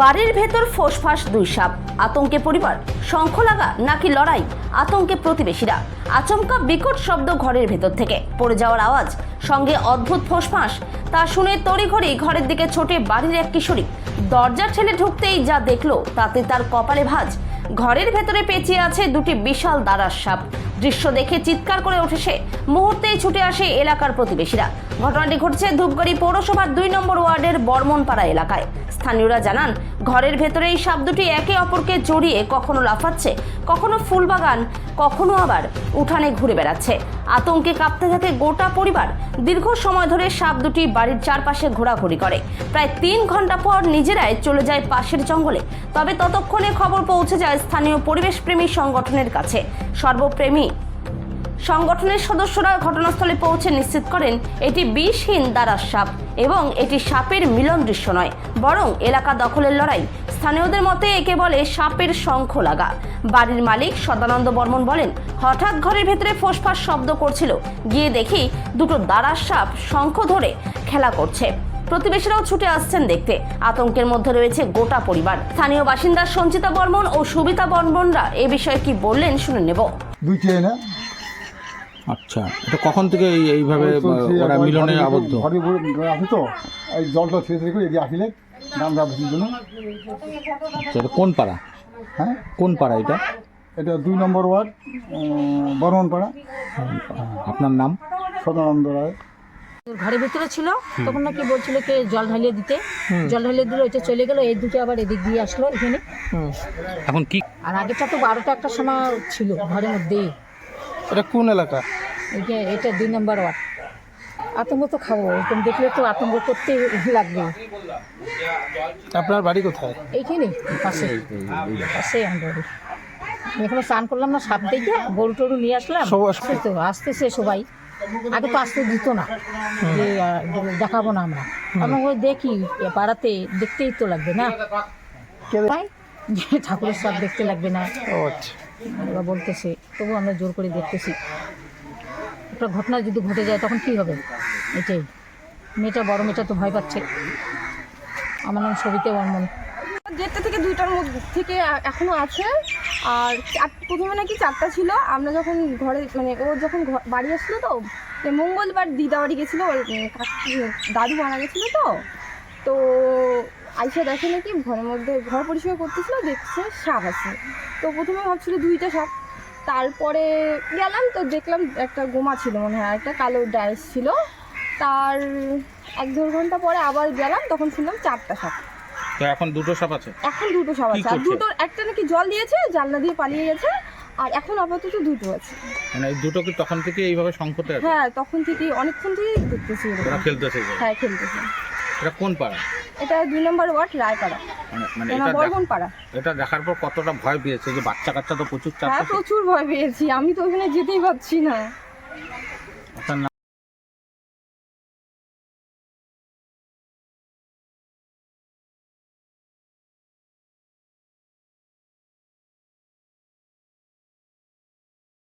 বাড়ির ভেতর ফোসফাস দুই সাপ। আতঙ্কে পরিবার শঙ্খ লাগা নাকি লড়াই? আতঙ্কে প্রতিবেশীরা। আচমকা বিকট শব্দ ঘরের ভেতর থেকে। পড়ে যাওয়ার আওয়াজ, সঙ্গে অদ্ভুত ফোসফাস। তা শুনে তড়িঘড়ি ঘরের দিকে ছোটে বাড়ির এক কিশোরী। দরজার ছেলে ঢুকতেই যা দেখল, তাতে তার কপালে ভাঁজ। ঘরের ভেতরে পেঁচিয়ে আছে দুটি বিশাল দাঁড়ার সাপ। দৃশ্য দেখে চিৎকার করে ওঠে সে। মুহূর্তেই ছুটে আসে এলাকার প্রতিবেশীরা। ঘটনাটি ঘটছে ধূপগড়ি পৌরসভার দুই নম্বর ওয়ার্ডের বর্মনপাড়া এলাকায়। স্থানীয়রা জানান, ঘরের ভেতরে এই সাপ দুটি একে অপরকে জড়িয়ে কখনো লাফাচ্ছে, কখনো ফুলবাগান, কখনো আবার উঠানে ঘুরে বেড়াচ্ছে। আতঙ্কে কাঁপতে থাকে গোটা পরিবার। দীর্ঘ সময় ধরে সাপ দুটি বাড়ির চারপাশে ঘোরাঘুরি করে। প্রায় তিন ঘণ্টা পর নিজেরাই চলে যায় পাশের জঙ্গলে। তবে ততক্ষণে খবর পৌঁছে যায় স্থানীয় পরিবেশপ্রেমী সংগঠনের কাছে। সর্বপ্রেমী সংগঠনের সদস্যরা ঘটনাস্থলে পৌঁছে নিশ্চিত করেন, এটি বিষহীন দ্বারার সাপ এবং এটি সাপের মিলন দৃশ্য নয়, বরং এলাকা দখলের লড়াই। স্থানীয়দের মতে, একে বলে সাপের শঙ্খ লাগা বাড়ির মালিক সদানন্দ বর্মন বলেন, হঠাৎ ঘরের ভেতরে ফোসফাস শব্দ করছিল। গিয়ে দেখি দুটো দ্বারার সাপ শঙ্খ ধরে খেলা করছে। প্রতিবেশীরাও ছুটে আসছেন দেখতে। আতঙ্কের মধ্যে রয়েছে গোটা পরিবার। স্থানীয় বাসিন্দা সঞ্চিতা বর্মন ও সুবিতা বর্মনরা এ বিষয়ে কি বললেন শুনে নেব। দুই চেয়ে আচ্ছা এটা কখন থেকে এই এইভাবে ওরা মিলনে আবদ্ধ? ঘরে ঘরে আসি তো এই জলটা ছেড়ে ছেড়ে করে এদিকে আসিলে নাম রাখছির জন্য। আচ্ছা এটা কোন পাড়া? হ্যাঁ? কোন পাড়া এটা? এটা দুই নম্বর ওয়ার্ড বর্মনপাড়া আপনার নাম? সদানন্দ রায়। ঘরের ভিতরে ছিল তখন নাকি বলছিল কে জল ঢালিয়ে দিতে। জল ঢালিয়ে দিলে ওইটা চলে গেল এই দুটো আবার এদিক দিয়ে আসলো এখানে। এখন কি আর আগেটা তো বারোটা একটা সময় ছিল ঘরের মধ্যেই। এটা কোন এলাকা? এইটা এটা দুই নম্বর ওয়ার্ড। আতঙ্ক তো খাব এরকম দেখলে তো আতঙ্ক করতে লাগবে। আপনার বাড়ি কোথায়? এইখানে পাশে। পাশে আমাদের বাড়ি। এখনও স্নান করলাম না সাপ দেখে গরু টরু নিয়ে আসলাম। তো আসতেছে সবাই। আগে তো আসতে দিত না যে দেখাবো না আমরা। আমরা ওই দেখি পাড়াতে দেখতেই তো লাগবে না। তাই ঠাকুরের সব দেখতে লাগবে না। ওরা বলতেছে তবু আমরা জোর করে দেখতেছি। একটা ঘটনা যদি ঘটে যায়, তখন কি হবে? এটাই। মেয়েটা বড়, মেয়েটা তো ভয় পাচ্ছে। আমার নাম সবিতা বর্মন। দেড়টা থেকে দুইটার মধ্যে থেকে এ- এখনও আছে। আর প্রথমে নাকি চারটা ছিল। আমরা যখন ঘরে মানে ও যখন বাড়ি আসলো তো মঙ্গলবার দিদা বাড়ি গেছিল দাদু মারা গেছিল তো। তো আইসা দেখে নাকি ঘরের মধ্যে ঘর পরিষ্কার করতেছিল দেখছে সাপ আছে। তো প্রথমে ভাবছিল দুইটা সাপ তারপরে গেলাম তো দেখলাম একটা গোমা ছিল মনে হয় একটা কালো ডাইস ছিল। তার এক দেড় ঘণ্টা পরে আবার গেলাম তখন শুনলাম চারটা সাপ তো এখন দুটো সাপ আছে? এখন দুটো কি আছে আর দুটো একটা নাকি জল দিয়েছে জানলা দিয়ে পালিয়ে গেছে আর এখন আপাতত দুটো আছে। মানে এই দুটো কি তখন থেকে এইভাবে সংকটে আছে? হ্যাঁ তখন থেকে অনেকক্ষণ থেকেই দেখতেছি। ওরা খেলতেছে হ্যাঁ খেলতেছে। এটা কোন পাড়া? এটা দুই নম্বর ওয়ার্ড রায়পাড়া। মানে মানে এটা দেখ- পাড়া এটা দেখার পর কতটা ভয় পেয়েছে যে বাচ্চা কাচ্চা তো প্রচুর হ্যাঁ চাপ প্রচুর ভয় পেয়েছি। আমি তো ওখানে যেতেই পারছি না।